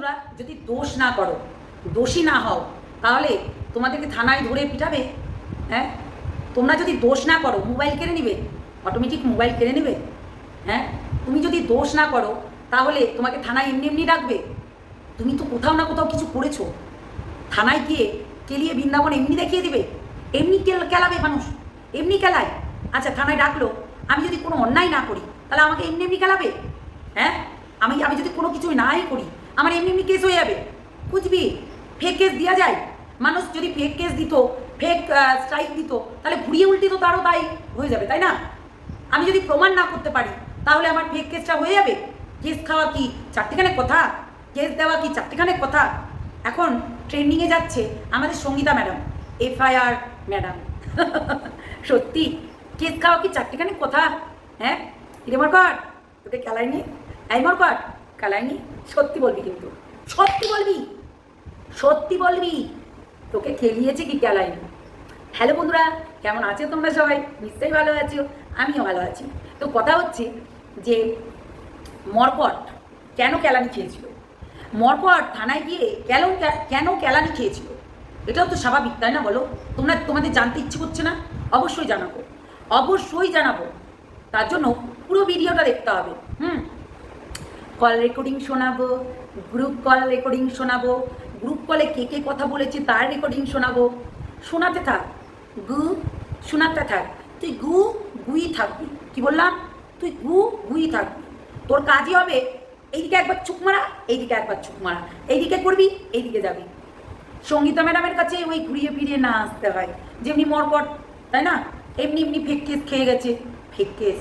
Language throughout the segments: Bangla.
বন্ধুরা, যদি দোষ না করো, দোষী না হও, তাহলে তোমাদেরকে থানায় ধরে পিটাবে হ্যাঁ? তোমরা যদি দোষ না করো, মোবাইল কেড়ে নিবে অটোমেটিক মোবাইল কেড়ে নেবে হ্যাঁ? তুমি যদি দোষ না করো, তাহলে তোমাকে থানায় এমনি এমনি ডাকবে। তুমি তো কোথাও না কোথাও কিছু করেছ। থানায় গিয়ে কেলিয়ে বৃন্দাবন এমনি দেখিয়ে দিবে। এমনি কেলাবে মানুষ, এমনি কেলায়। আচ্ছা থানায় ডাকলো, আমি যদি কোনো অন্যায় না করি, তাহলে আমাকে এমনি এমনি কেলাবে হ্যাঁ? আমি আমি যদি কোনো কিছুই নাই করি আমার এমনি এমনি কেস হয়ে যাবে। বুঝবি ফেক কেস দেওয়া যায়। মানুষ যদি ফেক কেস দিত ফেক স্ট্রাইক দিত, তাহলে ঘুরিয়ে উল্টে তো তারও তাই হয়ে যাবে, তাই না? আমি যদি প্রমাণ না করতে পারি, তাহলে আমার ফেক কেসটা হয়ে যাবে। কেস খাওয়া কি? চারটেখানে কথা। কেস দেওয়া কি? চারটেখানে কথা। এখন ট্রেন্ডিংয়ে যাচ্ছে আমাদের সঙ্গীতা ম্যাডাম এফআইআর ম্যাডাম সত্যি? কেস খাওয়া কি? চারটেখানে কথা। হ্যাঁ? কিরে মরকট? তোকে খেলায়নি এই মরকট খেলায়নি সত্যি বলবি কিন্তু। সত্যি বলবি? সত্যি বলবি? তোকে খেলিয়েছে কি খেলায়নি হ্যালো বন্ধুরা, কেমন আছো তোমরা সবাই? নিশ্চয়ই ভালো আছো, আমিও ভালো আছি। তো কথা হচ্ছে যে মরকট কেন কেলানি খেয়েছিল? মরকট থানায় গিয়ে কেন কেন কেলানি খেয়েছিল? এটাও তো স্বাভাবিক, তাই না বলো? তোমরা তোমাদের জানতে ইচ্ছে করছে না? অবশ্যই জানাব। অবশ্যই জানাব। তার জন্য পুরো ভিডিওটা দেখতে হবে। হুম? কল রেকর্ডিং শোনাবো গ্রুপ কল রেকর্ডিং শোনাবো গ্রুপ কলে কে কে কথা বলেছে তার রেকর্ডিং শোনাবো। শোনাতে থাক, গু শোনাতে থাক, তুই গু গুই থাকবি। কি বললাম? তুই গু গুই থাকবি। তোর কাজই হবে এইদিকে একবার চুপ মারা, এইদিকে একবার চুপ মারা। এইদিকে করবি, এইদিকে যাবি। সঙ্গীতা ম্যাডামের কাছে ওই ঘুরিয়ে ফিরিয়ে না আসতে হয়। যেমনি মরকট, তাই না? এমনি এমনি ফেক কেস খেয়ে গেছে। ফেক কেস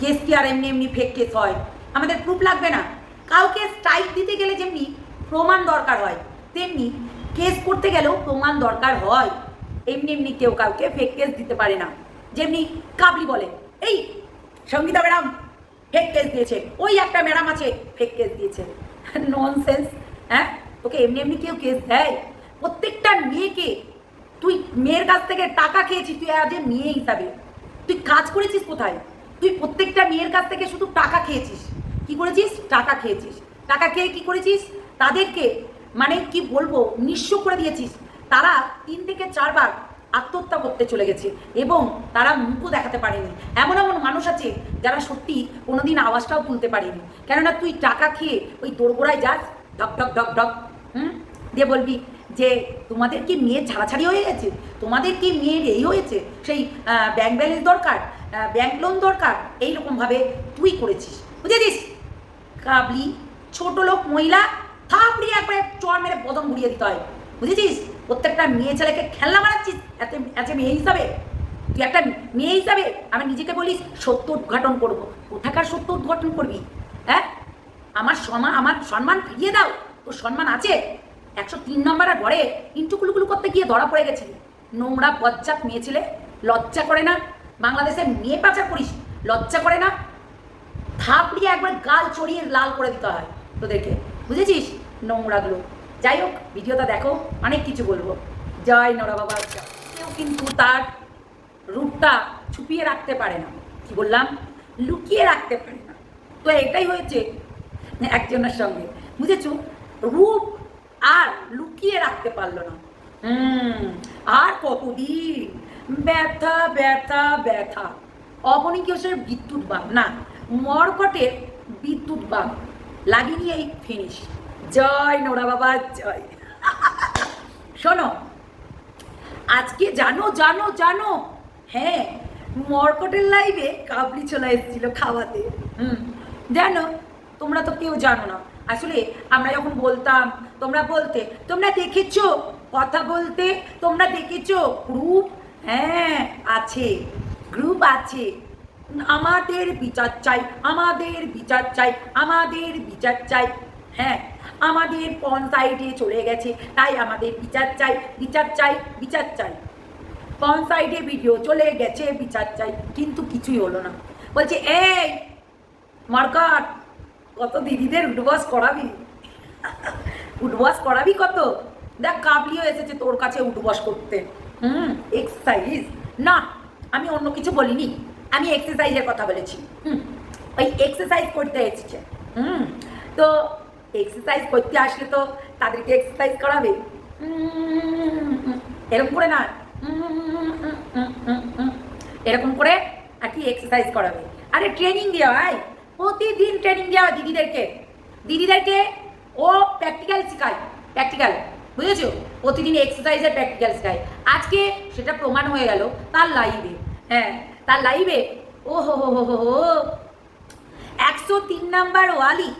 কেস কি আর এমনি এমনি ফেক কেস হয়? আমাদের প্রুফ লাগবে না। কাউকে স্ট্রাইক দিতে গেলে যেমনি প্রমাণ দরকার হয়, তেমনি কেস করতে গেলেও প্রমাণ দরকার হয়। এমনি এমনি কেউ কাউকে ফেক কেস দিতে পারে না। যেমনি কাবলি বলে, এই সঙ্গীতা ম্যাডাম ফেক কেস দিয়েছে। ওই একটা ম্যাডাম আছে ফেক কেস দিয়েছে। ননসেন্স হ্যাঁ? ওকে এমনি এমনি কেউ কেস দেয়? প্রত্যেকটা মেয়েকে তুই মেয়ের কাছ থেকে টাকা খেয়েছিস, তুই আজ মেয়ে হিসাবে। তুই কাজ করেছিস কোথায়? তুই প্রত্যেকটা মেয়ের কাছ থেকে শুধু টাকা খেয়েছিস। কি করেছিস? টাকা খেয়েছিস। টাকা খেয়ে কি করেছিস? তাদেরকে মানে কি বলব, নিঃস্ব করে দিয়েছিস। তারা তিন থেকে চারবার আত্মহত্যা করতে চলে গেছে এবং তারা মুখও দেখাতে পারেনি। এমন এমন মানুষ আছে যারা সত্যি কোনোদিন আওয়াজটাও তুলতে পারেনি। কেননা তুই টাকা খেয়ে ওই দোরগোড়ায় যাস ঢক ঢক ঢক ঢক হুম? দিয়ে বলবি যে, তোমাদের কি মেয়ের ছাড়াছাড়ি হয়ে গেছে? তোমাদের কি মেয়ের এই হয়েছে? সেই ব্যাংক ব্যালেন্স দরকার ব্যাংক লোন দরকার? এইরকমভাবে তুই করেছিস। বুঝেছিস? কাবলি, ছোট লোক মহিলা থাপড়ি একবারে চর মেরে বদন ঘুরিয়ে দিতে হয়। বুঝেছিস? প্রত্যেকটা মেয়ে ছেলেকে খেলনা বানাচ্ছিস এত এত মেয়ে হিসাবে। তুই একটা মেয়ে হিসাবে আমি নিজেকে বলিস সত্য উদ্ঘাটন করব। কোথাকার সত্য উদ্ঘাটন করবি? হ্যাঁ? আমার সম্মান আমার সম্মান ফিরিয়ে দাও। তোর সম্মান আছে? একশো তিন নম্বরের ঘরে ইন্টুকুলুকুলু করতে গিয়ে ধরা পড়ে গেছে। নোংরা বজ্জাত মেয়ে ছেলে, লজ্জা করে না? বাংলাদেশে মেয়ে পাচার করিস, লজ্জা করে না? থাপড়িয়ে একবার গাল চড়িয়ে লাল করে দিতে হয় তোদেরকে। বুঝেছিস? নোংরাগুলো। যাই হোক, ভিডিওটা দেখো, অনেক কিছু বলব। জয় নোরা বাবা কেউ কিন্তু তার রূপটা ছুপিয়ে রাখতে পারে না। কি বললাম? লুকিয়ে রাখতে পারে না। তো এটাই হয়েছে একজনের সঙ্গে। বুঝেছ? রূপ আর লুকিয়ে রাখতে পারল না। হুম, আর কতদিন? ব্যথা ব্যথা ব্যথা। অবনী কিশোরের বিদ্যুৎ বাম না। মরকটের বিদ্যুৎ বাম লাগিয়ে এই ফিনিশ জয় নোরা বাবা, জয়। শোনো, আজকে জানো জানো জানো। হ্যাঁ মরকটের লাইভে কাবলি চলে এসেছিল খাওয়াতে। হুম, জানো, তোমরা তো কেউ জানো না। আসলে আমরা যখন বলতাম, তোমরা বলতে, তোমরা দেখেছ? কথা বলতে তোমরা দেখেছ? গ্রুপ হ্যাঁ আছে। গ্রুপ আছে। আমাদের বিচার চাই, আমাদের বিচার চাই, আমাদের বিচার চাই। হ্যাঁ আমাদের পঞ্চায়েতে চলে গেছে, তাই আমাদের বিচার চাই বিচার চাই বিচার চাই। পঞ্চায়েতে ভিডিও চলে গেছে, বিচার চাই, কিন্তু কিছুই হলো না। বলছে, এই, মার্কাট, কত দিদিদের উঠবাস করাবি? উঠবাস করাবি কত? দেখ, কাবলিও এসেছে তোর কাছে উঠবাস করতে। হুম এক্সারসাইজ না, আমি অন্য কিছু বলিনি। আমি এক্সারসাইজের কথা বলেছি। ওই এক্সারসাইজ করতে এসেছে। হুম। তো এক্সারসাইজ করতে আসলে তো তাদেরকে এক্সারসাইজ করাবে। এরকম করে না। এরকম করে আর কি এক্সারসাইজ করাবে। আরে ট্রেনিং দেওয়া হয় প্রতিদিন ট্রেনিং দেওয়া দিদিদেরকে। দিদিদেরকে ও প্র্যাকটিক্যাল শেখায়। প্র্যাকটিক্যাল বুঝেছ? প্রতিদিন এক্সারসাইজের প্র্যাকটিক্যাল শেখায়। আজকে সেটা প্রমাণ হয়ে গেল তার লাইভে হ্যাঁ। তার লাইভে ও হো হো হো হো একশো তিন নাম্বার ওয়ালি।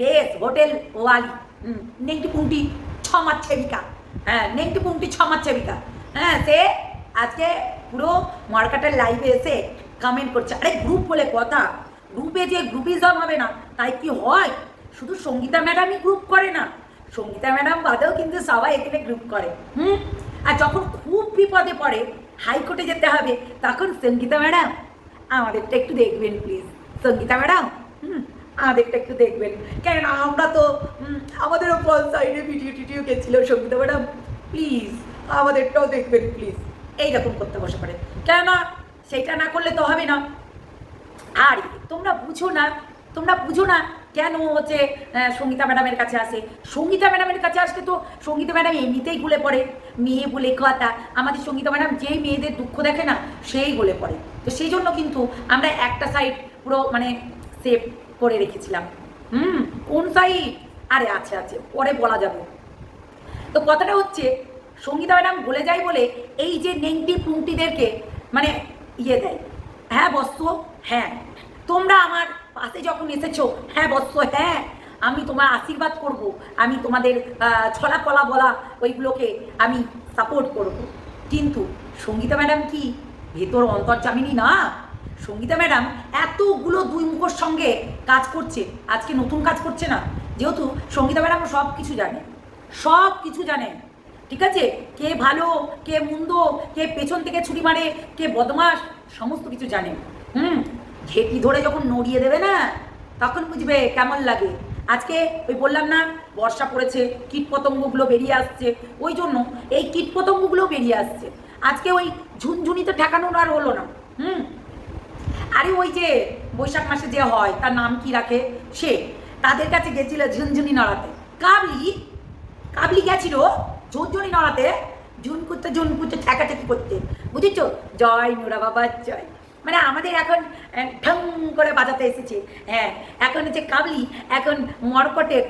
বেশ, হোটেল ওয়ালি। হুম, নেংটি পুংটি ছমার ছেবিকা হ্যাঁ নেংটি পুংটি ছমার ছেবিকা হ্যাঁ সে আজকে পুরো মার্কেটের লাইভে এসে কমেন্ট করছে। আরে গ্রুপ বলে কথা। গ্রুপে যে গ্রুপিজম হবে না, তাই কি হয়? শুধু সঙ্গীতা ম্যাডামই গ্রুপ করে না। সঙ্গীতা ম্যাডাম বাদেও কিন্তু সবাই এখানে গ্রুপ করে। হুম, আর যখন খুব বিপদে পড়ে হাইকোর্টে যেতে হবে। তখন সঙ্গীতা ম্যাডাম, আমাদেরটা একটু দেখবেন প্লিজ সঙ্গীতা ম্যাডাম, হুম, আমাদেরটা একটু দেখবেন। কেন আমরা তো আমাদেরও সাইডে ভিডিও টিডিও গেছিল, সঙ্গীতা ম্যাডাম। প্লিজ আমাদেরটাও দেখবেন প্লিজ এইরকম করতে বসে পারে কেননা সেটা না করলে তো হবে না। আর, তোমরা বুঝো না, তোমরা বুঝো না কেন হচ্ছে সঙ্গীতা ম্যাডামের কাছে আসে? সঙ্গীতা ম্যাডামের কাছে আসলে তো সঙ্গীতা ম্যাডাম এমনিতেই গুলে পড়ে, মেয়ে বলে কথা। আমাদের সঙ্গীতা ম্যাডাম যেই মেয়েদের দুঃখ দেখে না, সেই গলে পড়ে। তো সেই জন্য কিন্তু আমরা একটা সাইড পুরো মানে সেভ করে রেখেছিলাম। হুম, কোন সাইড আরে আছে আছে, পরে বলা যাবে। তো কথাটা হচ্ছে, সঙ্গীতা ম্যাডাম বলে যায় বলে এই যে নেংটি পুংটিদেরকে মানে ইয়ে দেয়। হ্যাঁ বস্তু হ্যাঁ। তোমরা আমার পাশে যখন এসেছ হ্যাঁ বস্ত হ্যাঁ আমি তোমার আশীর্বাদ করব, আমি তোমাদের ছলা কলা বলা ওইগুলোকে আমি সাপোর্ট করব। কিন্তু সঙ্গীতা ম্যাডাম কি ভেতর অন্তর্জামিনী না? সঙ্গীতা ম্যাডাম এতগুলো দুই মুখোর সঙ্গে কাজ করছে, আজকে নতুন কাজ করছে না। যেহেতু সঙ্গীতা ম্যাডাম সব কিছু জানে সব কিছু জানে। ঠিক আছে? কে ভালো, কে মন্দ, কে পেছন থেকে ছুরি মারে, কে বদমাস সমস্ত কিছু জানে। হুম? ঘেটি ধরে যখন নড়িয়ে দেবে না, তখন বুঝবে কেমন লাগে। আজকে ওই বললাম না, বর্ষা পড়েছে কীট পতঙ্গগুলো বেরিয়ে আসছে। ওই জন্য এই কীট পতঙ্গগুলো বেরিয়ে আসছে। আজকে ওই ঝুনঝুনিতে ঠেকানোর আর হলো না। হুম? আরে ওই যে বৈশাখ মাসে যে হয়, তার নাম কি রাখে? সে। তাদের কাছে গেছিল ঝুনঝুনি নড়াতে। কাবলি কাবলি গেছিল ঝুনঝুনি নড়াতে ঝুন করতে ঝুন করতে ঠেকাঠেকি করতে। বুঝেছ? জয় নুরা বাবা, জয়। মানে আমাদের এখন ঢং করে বাজাতে এসেছে। হ্যাঁ এখন হচ্ছে কাবলি, এখন মরকটের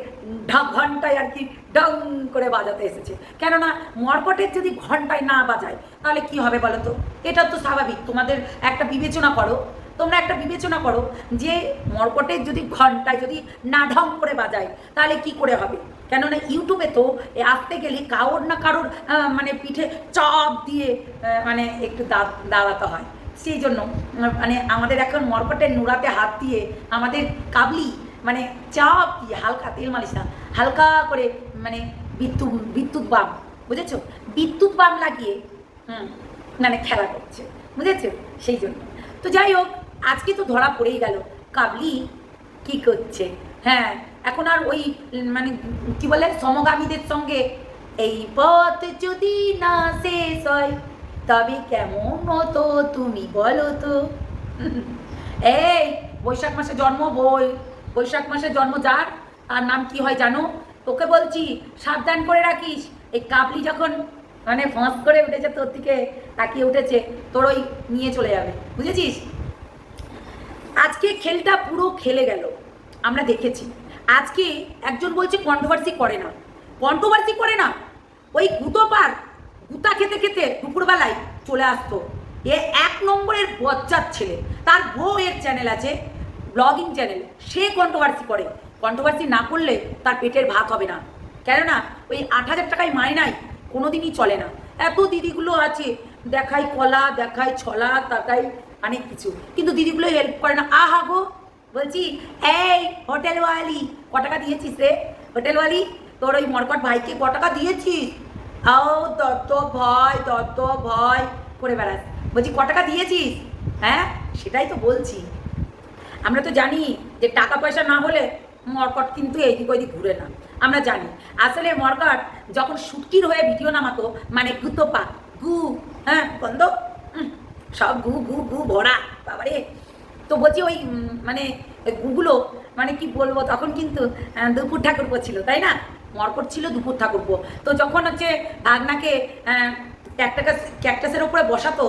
ঢ- ঘন্টায় আর কি ডং করে বাজাতে এসেছে। কেননা মরকটের যদি ঘন্টায় না বাজায়, তাহলে কি হবে বলো তো? এটা তো স্বাভাবিক। তোমাদের একটা বিবেচনা করো। তোমরা একটা বিবেচনা করো যে মরকটের যদি ঘন্টায় যদি না ঢং করে বাজায়, তাহলে কি করে হবে? কেননা ইউটিউবে তো আসতে গেলে কারোর না কারোর মানে পিঠে চাপ দিয়ে মানে একটু দাঁড়াতে হয়। সেই জন্য মানে আমাদের এখন মরকটের নোড়াতে হাত দিয়ে আমাদের কাবলি মানে চাপ দিয়ে হালকা তেল মালিশ না, হালকা করে মানে বিদ্যুৎ বিদ্যুৎ বাম, বুঝেছ? বিদ্যুৎ বাম লাগিয়ে মানে খেলা করছে, বুঝেছ? সেই জন্য। তো যাই হোক, আজকে তো ধরা পড়েই গেল, কাবলি কি করছে? হ্যাঁ এখন আর ওই মানে কি বলে, সমগামীদের সঙ্গে এই পথ যদি না শেষ হয় তবে কেমন হতো তুমি বলো তো? এই, বৈশাখ মাসে জন্ম বই। বৈশাখ মাসে জন্ম যার? তার নাম কি হয় জানো? তোকে বলছি, সাবধান করে রাখিস। এই কাবলি যখন মানে ফাঁস করে উঠেছে তোর দিকে, তাকিয়ে উঠেছে, তোর ওই নিয়ে চলে যাবে। বুঝেছিস? আজকে খেলটা পুরো খেলে গেল। আমরা দেখেছি। আজকে একজন বলছে কন্ট্রোভার্সি করে না। কন্ট্রোভার্সি করে না। ওই গুতো পার গুতা খেতে খেতে দুপুরবেলায় চলে আসতো। এ এক নম্বরের বজ্জার ছেলে। তার বউ এর চ্যানেল আছে ব্লগিং চ্যানেল সে কন্ট্রোভার্সি করে। কন্ট্রোভার্সি না করলে তার পেটের ভাত হবে না। কেননা, ওই আট হাজার টাকায় মায় নাই, কোনোদিনই চলে না। এত দিদিগুলো আছে, দেখাই কলা, দেখাই ছলা তাকাই অনেক কিছু। কিন্তু দিদিগুলো হেল্প করে না। আহা গো, বলছি, এই হোটেলওয়ালি ক টাকা দিয়েছিস রে? হোটেলওয়ালি তোর ওই মরকট ভাইকে ক টাকা দিয়েছিস? আও দত্ত ভয় দত্ত ভয় করে বেড়াস। বলছি, ক টাকা দিয়েছিস? হ্যাঁ সেটাই তো বলছি। আমরা তো জানি যে টাকা পয়সা না হলে মরকট কিন্তু এইদিক ওইদিক ঘুরে না। আমরা জানি। আসলে মরকট যখন সুটকির হয়ে ভিডিও নামাতো মানে গুতো পা, গু হ্যাঁ বন্ধ সব গু গু গু, ভরা, বাবারে। তো বলছি ওই মানে গুগুলো মানে কি বলব, তখন কিন্তু দুপুর ঠাকুর ছিল তাই না? মরকট ছিল দুপুর ঠাকুরপো। তো যখন হচ্ছে ভাগনাকে ক্যাকটাস ক্যাকটাসের উপরে বসাতো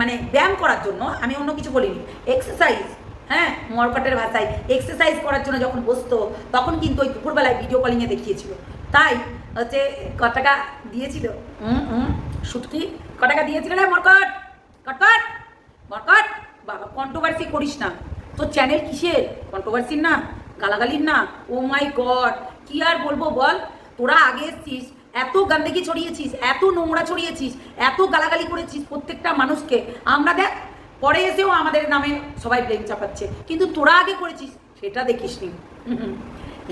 মানে ব্যায়াম করার জন্য, আমি অন্য কিছু বলিনি এক্সারসাইজ হ্যাঁ মরকটের ভাষায় এক্সারসাইজ করার জন্য যখন বসতো, তখন কিন্তু ওই দুপুরবেলায় ভিডিও কলিংয়ে দেখিয়েছিল। তাই হচ্ছে ক টাকা দিয়েছিল? হুম হুম সুটকি? ক টাকা দিয়েছিল না মরকট? কটকট? মরকট? বাবা কন্ট্রোভার্সি করিস না। তোর চ্যানেল কিসের? কন্ট্রোভার্সির না? গালাগালির না? ও মাই গড কি আর বলব বল? তোরা আগে এসছিস এত গান্দেগি ছড়িয়েছিস এত নোংরা ছড়িয়েছিস এত গালাগালি করেছিস প্রত্যেকটা মানুষকে। আমরা দেখ পরে এসেও আমাদের নামে সবাই ব্লেম চাপাচ্ছে। কিন্তু তোরা আগে করেছিস সেটা দেখিসনি। হুম,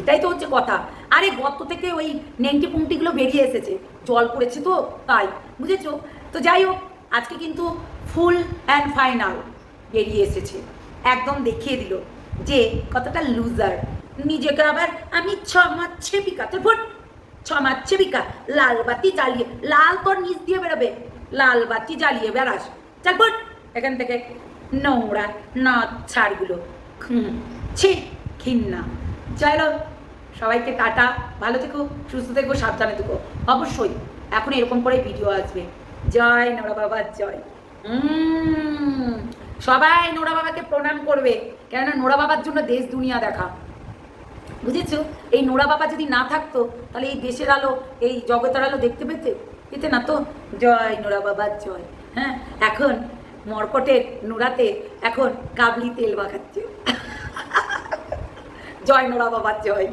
এটাই তো হচ্ছে কথা। আরে গর্ত থেকে ওই নেংটি পুংটিগুলো বেরিয়ে এসেছে। জল পড়েছে তো তাই বুঝেছ? তো যাই হোক আজকে কিন্তু ফুল অ্যান্ড ফাইনাল বেরিয়ে এসেছে। একদম দেখিয়ে দিল যে কতটা লুজার নিজেকে আবার আমি ছ মাচ্ছে বিকা তোর ফুট ছ মাচ্ছে বিকা লাল বাতি জ্বালিয়ে, লাল তোর নিচ দিয়ে বেরোবে। লাল বাতি জ্বালিয়ে বেড়াস। চাল ফুট এখান থেকে নোংরা নদ ছাড়গুলো। হুম, ছি ঘিন্না চলো সবাইকে টাটা, ভালো থেকো, সুস্থ থেকো, সাবধানে থেকো। অবশ্যই এখন এরকম করে ভিডিও আসবে। জয় নোরা বাবা, জয়। সবাই নোরা বাবাকে প্রণাম করবে। কেননা নোরা বাবার জন্য দেশ দুনিয়া দেখা। বুঝেছ? এই নোরা বাবা যদি না থাকতো, তাহলে এই দেশের আলো, এই জগতের আলো দেখতে পেতে পেতে না তো? জয় নোরা বাবার জয়। হ্যাঁ এখন মরকটের নোরাতে, এখন কাবলি তেল বাখাচ্ছে জয় নোরা বাবার জয়।